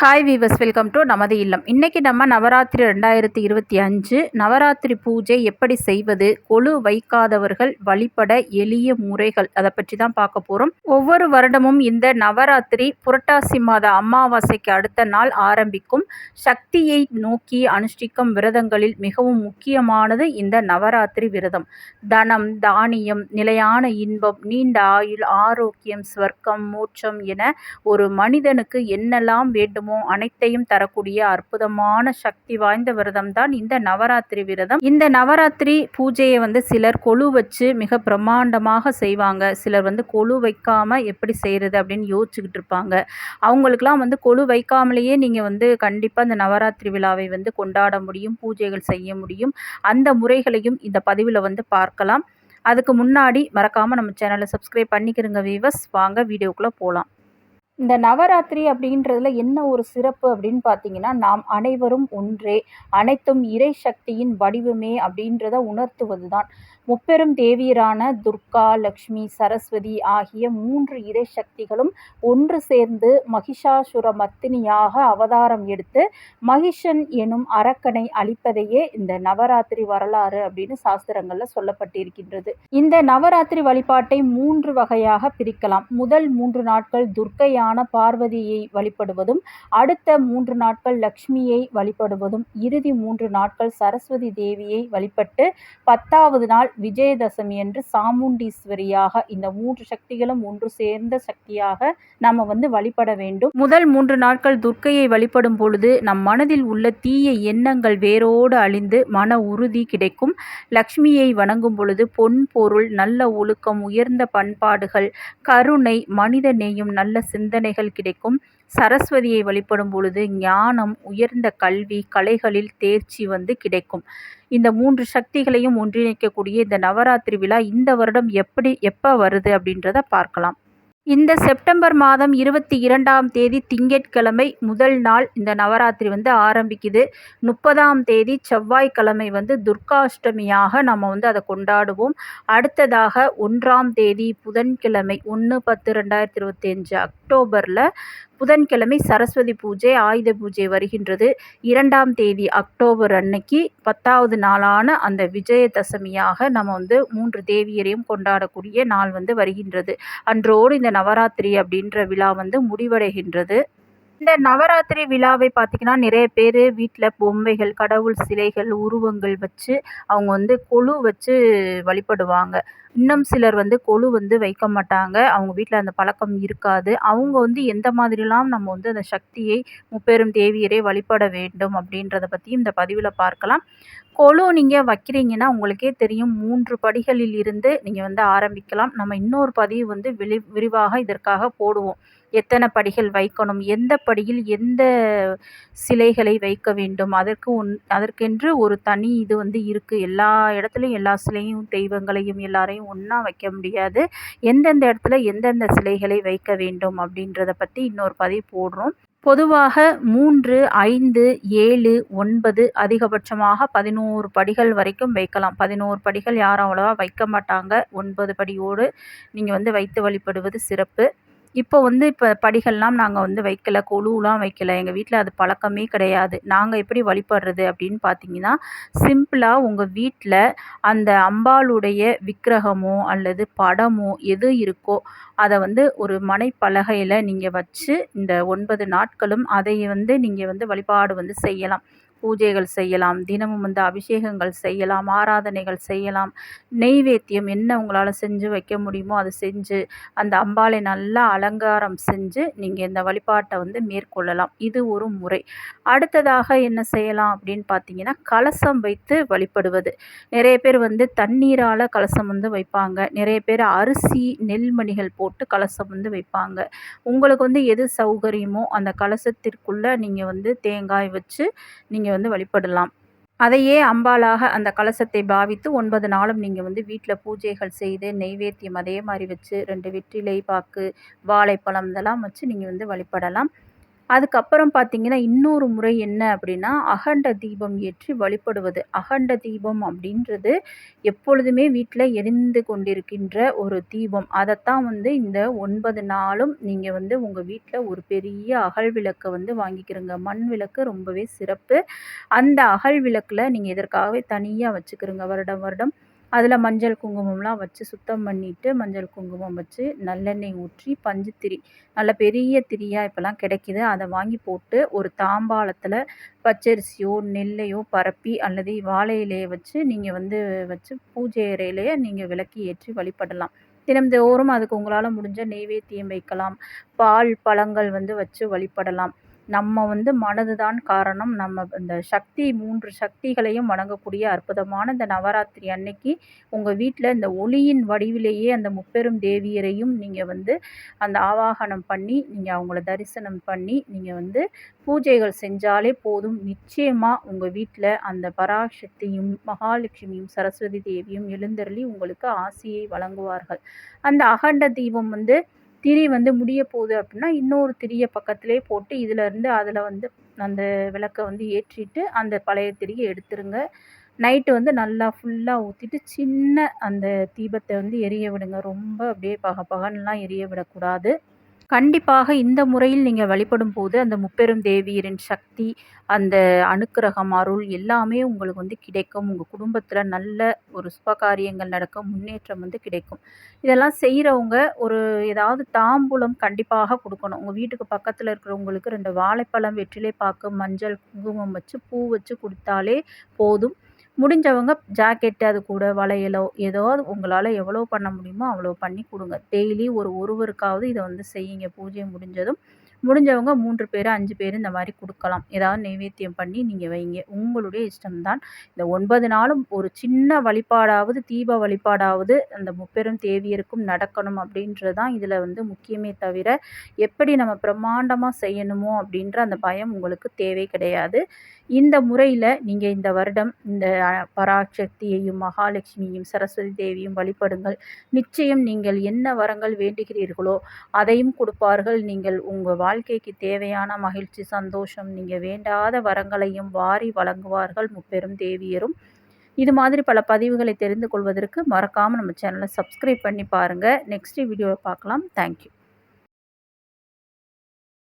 Hi viewers welcome to நமது இல்லம். இன்றைக்கி நம்ம நவராத்திரி ரெண்டாயிரத்தி இருபத்தி அஞ்சு நவராத்திரி பூஜை எப்படி செய்வது கொழு வைக்காதவர்கள் வழிபட எளிய முறைகள் அதை பற்றி தான் பார்க்க போகிறோம் ஒவ்வொரு வருடமும் இந்த நவராத்திரி புரட்டாசி மாத அமாவாசைக்கு அடுத்த நாள் ஆரம்பிக்கும். சக்தியை நோக்கி அனுஷ்டிக்கும் விரதங்களில் மிகவும் முக்கியமானது இந்த நவராத்திரி விரதம். தனம் தானியம் நிலையான இன்பம் நீண்ட ஆயுள் ஆரோக்கியம் ஸ்வர்க்கம் மோட்சம் என ஒரு மனிதனுக்கு என்னெல்லாம் வேண்டுமோ வேண்டுமோ அனைத்தையும் தரக்கூடிய அற்புதமான சக்தி வாய்ந்த விரதம் தான் இந்த நவராத்திரி விரதம். இந்த நவராத்திரி பூஜையை வந்து சிலர் கொழு வச்சு மிக பிரம்மாண்டமாக செய்வாங்க. சிலர் வந்து கொழு வைக்காம எப்படி செய்கிறது அப்படின்னு யோசிச்சுக்கிட்டு இருப்பாங்க. அவங்களுக்குலாம் வந்து கொழு வைக்காமலேயே நீங்கள் வந்து கண்டிப்பாக இந்த நவராத்திரி விழாவை வந்து கொண்டாட முடியும் பூஜைகள் செய்ய முடியும். அந்த முறைகளையும் இந்த பதிவில் வந்து பார்க்கலாம். அதுக்கு முன்னாடி மறக்காமல் நம்ம சேனலை சப்ஸ்கிரைப் பண்ணிக்கிறோங்க வீவர்ஸ் வாங்க வீடியோக்குள்ளே போகலாம் இந்த நவராத்திரி அப்படின்றதுல என்ன ஒரு சிறப்பு அப்படின்னு பார்த்தீங்கன்னா நாம் அனைவரும் ஒன்றே அனைத்தும் இறை சக்தியின் வடிவமே அப்படின்றத உணர்த்துவது தான் முப்பெரும் தேவியரான துர்கா லக்ஷ்மி சரஸ்வதி ஆகிய மூன்று இறை சக்திகளும் ஒன்று சேர்ந்து மகிஷாசுர மத்தினியாக அவதாரம் எடுத்து மகிஷன் எனும் அரக்கனை அழிப்பதையே இந்த நவராத்திரி வரலாறு அப்படின்னு சாஸ்திரங்களில் சொல்லப்பட்டிருக்கின்றது. இந்த நவராத்திரி வழிபாட்டை மூன்று வகையாக பிரிக்கலாம். முதல் மூன்று நாட்கள் துர்க்கையான பார்வதியை வழிபடுவதும் அடுத்த மூன்று நாட்கள் லக்ஷ்மியை வழிபடுவதும் இறுதி மூன்று நாட்கள் சரஸ்வதி தேவியை வழிபட்டு பத்தாவது நாள் விஜயதசமி என்று சாமுண்டீஸ்வரியாக இந்த மூன்று சக்திகளும் ஒன்று சேர்ந்த சக்தியாக நாம் வந்து வழிபட வேண்டும். முதல் மூன்று நாட்கள் துர்க்கையை வழிபடும் பொழுது நம் மனதில் உள்ள தீய எண்ணங்கள் வேரோடு அழிந்து மன உறுதி கிடைக்கும். லக்ஷ்மியை வணங்கும் பொழுது பொன் பொருள் நல்ல ஒழுக்கம் உயர்ந்த பண்பாடுகள் கருணை மனித நேயம் நல்ல சிந்தனைகள் கிடைக்கும். சரஸ்வதியை வழிபடும் பொழுது ஞானம் உயர்ந்த கல்வி கலைகளில் தேர்ச்சி வந்து கிடைக்கும். இந்த மூன்று சக்திகளையும் ஒன்றிணைக்கக்கூடிய இந்த நவராத்திரி விழா இந்த வருடம் எப்படி எப்போ வருது அப்படின்றத பார்க்கலாம். இந்த செப்டம்பர் மாதம் இருபத்தி இரண்டாம் தேதி திங்கட்கிழமை முதல் நாள் இந்த நவராத்திரி வந்து ஆரம்பிக்குது. முப்பதாம் தேதி செவ்வாய்க்கிழமை வந்து துர்காஷ்டமியாக நம்ம வந்து அதை கொண்டாடுவோம். அடுத்ததாக ஒன்றாம் தேதி புதன்கிழமை ஒன்று பத்து ரெண்டாயிரத்தி இருபத்தி அஞ்சு அக்டோபரில் புதன்கிழமை சரஸ்வதி பூஜை ஆயுத பூஜை வருகின்றது. இரண்டாம் தேதி அக்டோபர் அன்னைக்கு பத்தாவது நாளான அந்த விஜயதசமியாக நம்ம வந்து மூன்று தேவியரையும் கொண்டாடக்கூடிய நாள் வந்து வருகின்றது. அன்றோடு இந்த நவராத்திரி அப்படின்ற விழா வந்து முடிவடைகின்றது. இந்த நவராத்திரி விழாவை பார்த்திங்கன்னா நிறைய பேர் வீட்டில் பொம்மைகள் கடவுள் சிலைகள் உருவங்கள் வச்சு அவங்க வந்து கொலு வச்சு வழிபடுவாங்க. இன்னும் சிலர் வந்து கொலு வந்து வைக்க மாட்டாங்க. அவங்க வீட்டில் அந்த பழக்கம் இருக்காது. அவங்க வந்து எந்த மாதிரிலாம் நம்ம வந்து அந்த சக்தியை முப்பெரும் தேவியரை வழிபட வேண்டும் அப்படின்றத பற்றியும் இந்த பதிவில் பார்க்கலாம். கொலு நீங்கள் வைக்கிறீங்கன்னா உங்களுக்கே தெரியும் மூன்று படிகளில் இருந்து நீங்கள் வந்து ஆரம்பிக்கலாம். நம்ம இன்னொரு பதிவு வந்து விளி விரிவாக இதற்காக போடுவோம். எத்தனை படிகள் வைக்கணும் எந்த படியில் எந்த சிலைகளை வைக்க வேண்டும் அதற்கு ஒன் அதற்கென்று ஒரு தனி இது வந்து இருக்குது எல்லா இடத்துலையும் எல்லா சிலையும் தெய்வங்களையும் எல்லாரையும் ஒன்றா வைக்க முடியாது. எந்தெந்த இடத்துல எந்தெந்த சிலைகளை வைக்க வேண்டும் அப்படின்றத பற்றி இன்னொரு பதிவு போடுறோம். பொதுவாக மூன்று ஐந்து ஏழு ஒன்பது அதிகபட்சமாக பதினோரு படிகள் வரைக்கும் வைக்கலாம். பதினோரு படிகள் யாரும் அவ்வளோவா வைக்க மாட்டாங்க. ஒன்பது படியோடு நீங்கள் வந்து வைத்து வழிபடுவது சிறப்பு. இப்போ வந்து இப்போ படிகள்லாம் நாங்கள் வந்து வைக்கல கொலுலாம் வைக்கலை. எங்கள் வீட்டில் அது பழக்கமே கிடையாது. நாங்கள் எப்படி வழிபடுறது அப்படின்னு பார்த்தீங்கன்னா சிம்பிளாக உங்கள் வீட்டில் அந்த அம்பாளுடைய விக்கிரகமோ அல்லது படமோ எது இருக்கோ அதை வந்து ஒரு மனைப்பலகையில் நீங்கள் வச்சு இந்த ஒன்பது நாட்களும் அதை வந்து நீங்கள் வந்து வழிபாடு வந்து செய்யலாம். பூஜைகள் செய்யலாம் தினமும் வந்து அபிஷேகங்கள் செய்யலாம் ஆராதனைகள் செய்யலாம். நெய்வேத்தியம் என்ன உங்களால் செஞ்சு வைக்க முடியுமோ அதை செஞ்சு அந்த அம்பாளை நல்லா அலங்காரம் செஞ்சு நீங்கள் இந்த வழிபாட்டை வந்து மேற்கொள்ளலாம். இது ஒரு முறை. அடுத்ததாக என்ன செய்யலாம் அப்படின்னு பார்த்தீங்கன்னா கலசம் வைத்து வழிபடுவது. நிறைய பேர் வந்து தண்ணீரால் கலசம் வந்து வைப்பாங்க. நிறைய பேர் அரிசி நெல்மணிகள் போட்டு கலசம் வந்து வைப்பாங்க. உங்களுக்கு வந்து எது சௌகரியமோ அந்த கலசத்திற்குள்ளே நீங்கள் வந்து தேங்காய் வச்சு நீங்கள் நீங்கள் வந்து வழிபடலாம். அதையே அம்பாலாக அந்த கலசத்தை பாவித்து ஒன்பது நாளும் நீங்கள் வந்து வீட்டில் பூஜைகள் செய்து நெய்வேத்தியம் அதே மாதிரி வச்சு ரெண்டு வெற்றிலை பாக்கு வாழைப்பழம் இதெல்லாம் வச்சு நீங்கள் வந்து வழிபடலாம். அதுக்கப்புறம் பார்த்தீங்கன்னா இன்னொரு முறை என்ன அப்படின்னா அகண்ட தீபம் ஏற்றி வழிபடுவது. அகண்ட தீபம் அப்படின்றது எப்பொழுதுமே வீட்டில் எரிந்து கொண்டிருக்கின்ற ஒரு தீபம். அதைத்தான் வந்து இந்த ஒன்பது நாளும் நீங்கள் வந்து உங்கள் வீட்டில் ஒரு பெரிய அகல் விளக்கை வந்து வாங்கிக்கிறோங்க. மண் விளக்கு ரொம்பவே சிறப்பு. அந்த அகல் விளக்கில் நீங்கள் இதற்காகவே தனியாக வச்சுக்கிறோங்க. வருடம் வருடம் அதில் மஞ்சள் குங்குமம்லாம் வச்சு சுத்தம் பண்ணிவிட்டு மஞ்சள் குங்குமம் வச்சு நல்லெண்ணெய் ஊற்றி பஞ்சுத்திரி நல்ல பெரிய திரியாக இப்போல்லாம் கிடைக்கிது. அதை வாங்கி போட்டு ஒரு தாம்பாளத்தில் பச்சரிசியோ நெல்லையோ பரப்பி அல்லது வாழை இலையை வச்சு நீங்கள் வந்து வச்சு பூஜை அறையிலேயே நீங்கள் விளக்கி ஏற்றி வழிபடலாம். தினம்தோறும் அதுக்கு உங்களால் முடிஞ்ச நெய்வேத்தியம் வைக்கலாம். பால் பழங்கள் வந்து வச்சு வழிபடலாம். நம்ம வந்து மனது தான் காரணம். நம்ம இந்த சக்தி மூன்று சக்திகளையும் வணங்கக்கூடிய அற்புதமான இந்த நவராத்திரி அன்னைக்கு உங்கள் வீட்டில் இந்த ஒளியின் வடிவிலேயே அந்த முப்பெரும் தேவியரையும் நீங்கள் வந்து அந்த ஆவாகனம் பண்ணி நீங்கள் அவங்கள தரிசனம் பண்ணி நீங்கள் வந்து பூஜைகள் செஞ்சாலே போதும். நிச்சயமாக உங்கள் வீட்டில் அந்த பராசக்தியும் மகாலட்சுமியும் சரஸ்வதி தேவியும் எழுந்தருளி உங்களுக்கு ஆசியை வழங்குவார்கள். அந்த அகண்ட தீபம் வந்து திரி வந்து முடிய போகுது அப்படின்னா இன்னொரு திரியை பக்கத்துலேயே போட்டு இதிலேருந்து அதில் வந்து அந்த விளக்கை வந்து ஏற்றிட்டு அந்த பழைய திரியை எடுத்துருங்க. நைட்டு வந்து நல்லா ஃபுல்லாக ஊற்றிட்டு சின்ன அந்த தீபத்தை வந்து எரிய விடுங்க. ரொம்ப அப்படியே பக பகன்லாம் எரிய விடக்கூடாது. கண்டிப்பாக இந்த முறையில் நீங்கள் வழிபடும் போது அந்த முப்பெரும் தேவியரின் சக்தி அந்த அனுக்கிரகம் அருள் எல்லாமே உங்களுக்கு வந்து கிடைக்கும். உங்கள் குடும்பத்தில் நல்ல ஒரு சுபகாரியங்கள் நடக்கும் முன்னேற்றம் வந்து கிடைக்கும். இதெல்லாம் செய்கிறவங்க ஒரு ஏதாவது தாம்பூலம் கண்டிப்பாக கொடுக்கணும். உங்கள் வீட்டுக்கு பக்கத்தில் இருக்கிறவங்களுக்கு ரெண்டு வாழைப்பழம் வெற்றிலை பாக்கு மஞ்சள் குங்குமம் வச்சு பூ வச்சு கொடுத்தாலே போதும். முடிஞ்சவங்க ஜாக்கெட்டு அது கூட வளையலோ ஏதோ உங்களால் எவ்வளோ பண்ண முடியுமோ அவ்வளோ பண்ணி கொடுங்க. டெய்லி ஒரு ஒருவருக்காவது இதை வந்து செய்யுங்க. பூஜை முடிஞ்சதும் முடிஞ்சவங்க மூன்று பேர் அஞ்சு பேர் இந்த மாதிரி கொடுக்கலாம். ஏதாவது நைவேத்தியம் பண்ணி நீங்கள் வைங்க. உங்களுடைய இஷ்டம்தான். இந்த ஒன்பது நாளும் ஒரு சின்ன வழிபாடாவது தீப வழிபாடாவது அந்த முப்பெரும் தேவியருக்கும் நடக்கணும் அப்படின்றது தான் இதில் வந்து முக்கியமே தவிர எப்படி நம்ம பிரம்மாண்டமாக செய்யணுமோ அப்படின்ற அந்த பயம் உங்களுக்கு தேவை கிடையாது. இந்த முறையில் நீங்கள் இந்த வருடம் இந்த பராசக்தியையும் மகாலட்சுமியும் சரஸ்வதி தேவியும் வழிபடுங்கள். நிச்சயம் நீங்கள் என்ன வரங்கள் வேண்டுகிறீர்களோ அதையும் கொடுப்பார்கள் நீங்கள் உங்கள் வாழ்க்கைக்கு தேவையான மகிழ்ச்சி சந்தோஷம் நீங்கள் வேண்டாத வரங்களையும் வாரி வழங்குவார்கள் முப்பெரும் தேவியரும். இது மாதிரி பல பதிவுகளை தெரிந்து கொள்வதற்கு மறக்காமல் நம்ம சேனலை சப்ஸ்கிரைப் பண்ணி பாருங்கள் நெக்ஸ்ட் வீடியோவில் பார்க்கலாம். தேங்க்யூ